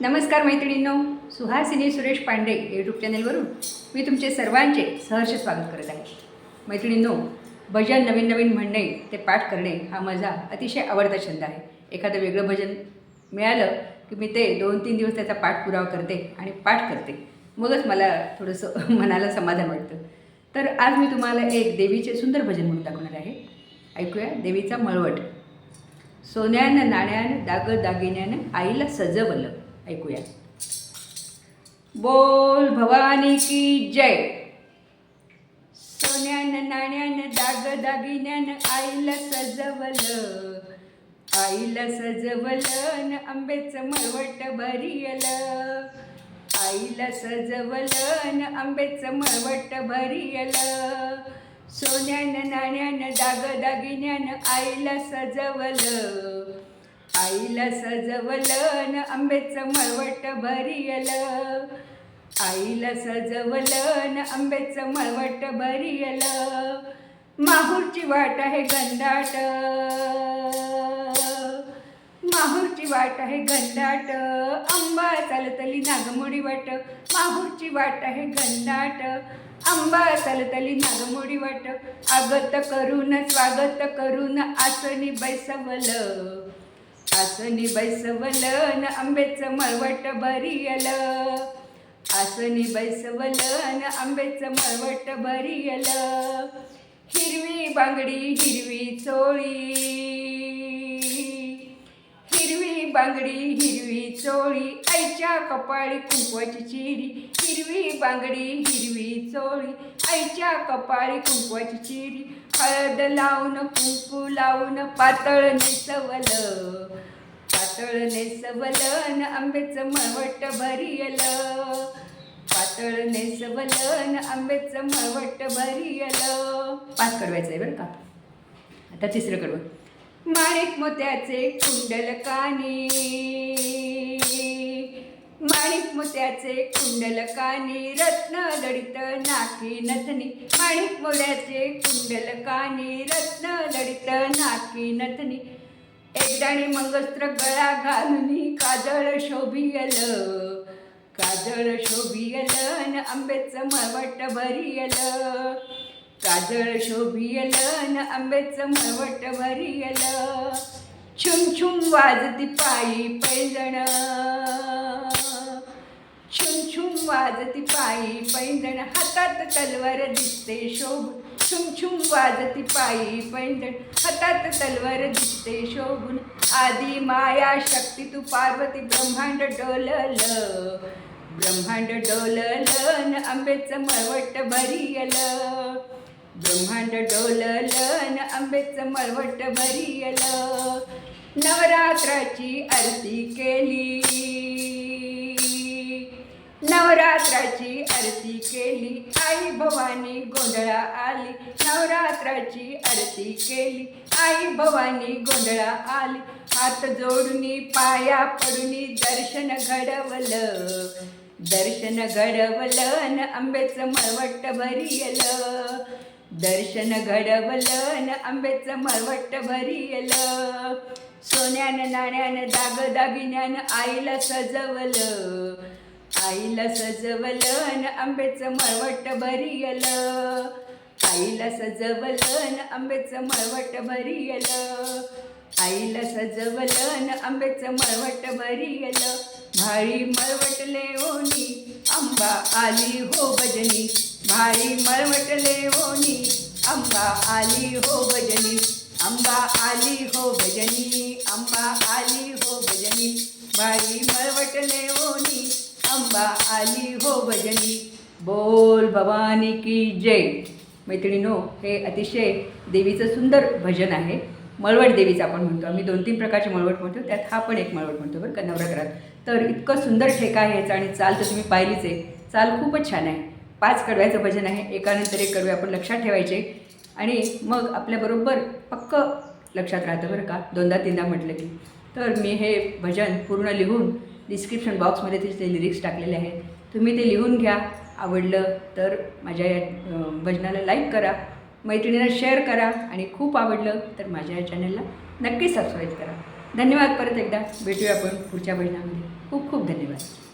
नमस्कार मैत्रिणींनो सुहासिनी सुरेश पांडे यूट्यूब चॅनेलवरून मी तुमचे सर्वांचे सहर्ष स्वागत करत आहे. मैत्रिणींनो भजन नवीन नवीन म्हणणे ते पाठ करणे हा माझा अतिशय आवडता छंद आहे. एखादं वेगळं भजन मिळालं की मी ते दोन तीन दिवस त्याचा पाठपुरावा करते आणि पाठ करते. मगच मला थोडंसं मनाला समाधान वाटतं. तर आज मी तुम्हाला एक देवीचे सुंदर भजन म्हणून दाखवणार आहे. ऐकूया देवीचा मळवट. सोन्यानं नाण्यानं दाग दागिन्यानं आईला सजवलं. ऐकूया. बोल भवानी की जय. सोन्यानं नाण्यानं दाग दागिन्यानं आईला सजवलं. आईला सजवलं न आंब्याचं मळवट भरियल. आईला सजवलं न आंब्याचं मळवट भरियल. सोन्यानं नाण्यानं दाग दागिन्यान आईला सजवलं. आईला सजवलं न आंब्याचं मळवट भरियलं. आईला सजवलं न आंब्याचं मळवट भरियलं. माहूरची वाट आहे गंधाट माहूरची वाट आहे गंधाट आंबा चालतली नागमोडी वाट. माहूरची वाट आहे गंधाट आंबा चालतली नागमोडी वाट. आगत करून स्वागत करून आसनी बैसवलं. आसनी बैसवलं आंबेचं मळवट भरियलं. आसनी बैसवलं आंबेचं मळवट भरियलं. हिरवी बांगडी हिरवी चोळी. बांगडी हिरवी चोळी आईच्या कपाळी कुंकवाची चिरी हिरवी बांगडी हिरवी चोळी आईच्या कपाळी कुंकवाची चिरी हळद लावून कुंकू लावून पातळ नेसवलं. पातळ नेसवलं न आंब्याचं मळवट भरियलं. पातळ नेसवलं न आंब्याचं मळवट भरियलं. पाच कडवायचं आहे बरं का? आता तिसरं कडवं. माणिक मोत्याचे कुंडल कानी. माणिक मोत्याचे कुंडल कानी रत्न लढित नाकी नथनी. माणिक मोत्याचे कुंडल कानी रत्न लढित नाकी नथनी. एकदाणी मंगस्त्र गळा घालून काजळ शोभियल काजळ शोभियल न आंब्याचं मळवट भरियल. काजळ शोभियल न आंब्याचं मळवट भरियल. छुम छुम वाजती पायी पैंजण. छुम छुम वाजती पायी पैंजण. हातात तलवार दिसते शोभ. छुम छुम वाजती पायी पैंजण. हातात तलवार दिसते शोभून. आदी माया शक्ती तू पार्वती ब्रह्मांड डोलल. ब्रह्मांड डोलल न आंब्याचं मळवट भरियल. ब्रह्मांड डोलल न आंब्याचं मळवट भरियल. नवरात्राची आरती केली. नवरात्राची आरती केली. आई भवानी गोंधळा आली. नवरात्राची आरती केली. आई भवानी गोंधळा आली. हात जोडून पाया पडूनी दर्शन घडवलं. दर्शन घडवलं न आंब्याचं मळवट भरियलं. दर्शन घडवलं न आंब्याचं मळवट भरियलं. सोन्यानं नाण्यानं दाग दागिन्यानं आईला सजवलं. आईला सजवलं न आंब्याचं मळवट गेलं आईला सजवलं न आंब्याचं मळवट गेलं आईला सजवलं न आंब्याचं मळवट गेलं भाळी मळवटले ओनी आंबा आली हो भजनी. भाळी मळवटले ओनी आंबा आली हो भजनी. आंबा आली हो भजनी आंबा आली हो भजनी बाई मळवटले ओनी आंबा आली हो भजनी बोल भवानी की जय. मैत्रिणीनो हे अतिशय देवीचं सुंदर भजन आहे. मळवट देवीचं आपण म्हणतो. आम्ही दोन तीन प्रकारचे मळवट म्हणतो. त्यात हा पण एक मळवट म्हणतो बरं का नवरात्रात तर इतकं सुंदर ठेका आहे याचा आणि चाल तर तुम्ही पाहिलीच आहे. चाल खूपच छान आहे. पाच कडव्याचं भजन आहे. एकानंतर एक कडवे आपण लक्षात ठेवायचे. आणि मग आपल्याबरोबर पक्क लक्षात राहतं बरं का. दोनदा तीनदा म्हटलं की. तर मी हे भजन पूर्ण लिहून डिस्क्रिप्शन बॉक्समध्ये तिथे लिरिक्स टाकलेले आहेत तुम्ही ते लिहून घ्या. आवडलं तर माझ्या या भजनाला लाईक करा. मैत्रिणीला शेअर करा. आणि खूप आवडलं तर माझ्या या चॅनलला नक्की सबस्क्राईब करा. धन्यवाद परत एकदा. भेटूया आपण पुढच्या भजनामध्ये. खूप खूप धन्यवाद.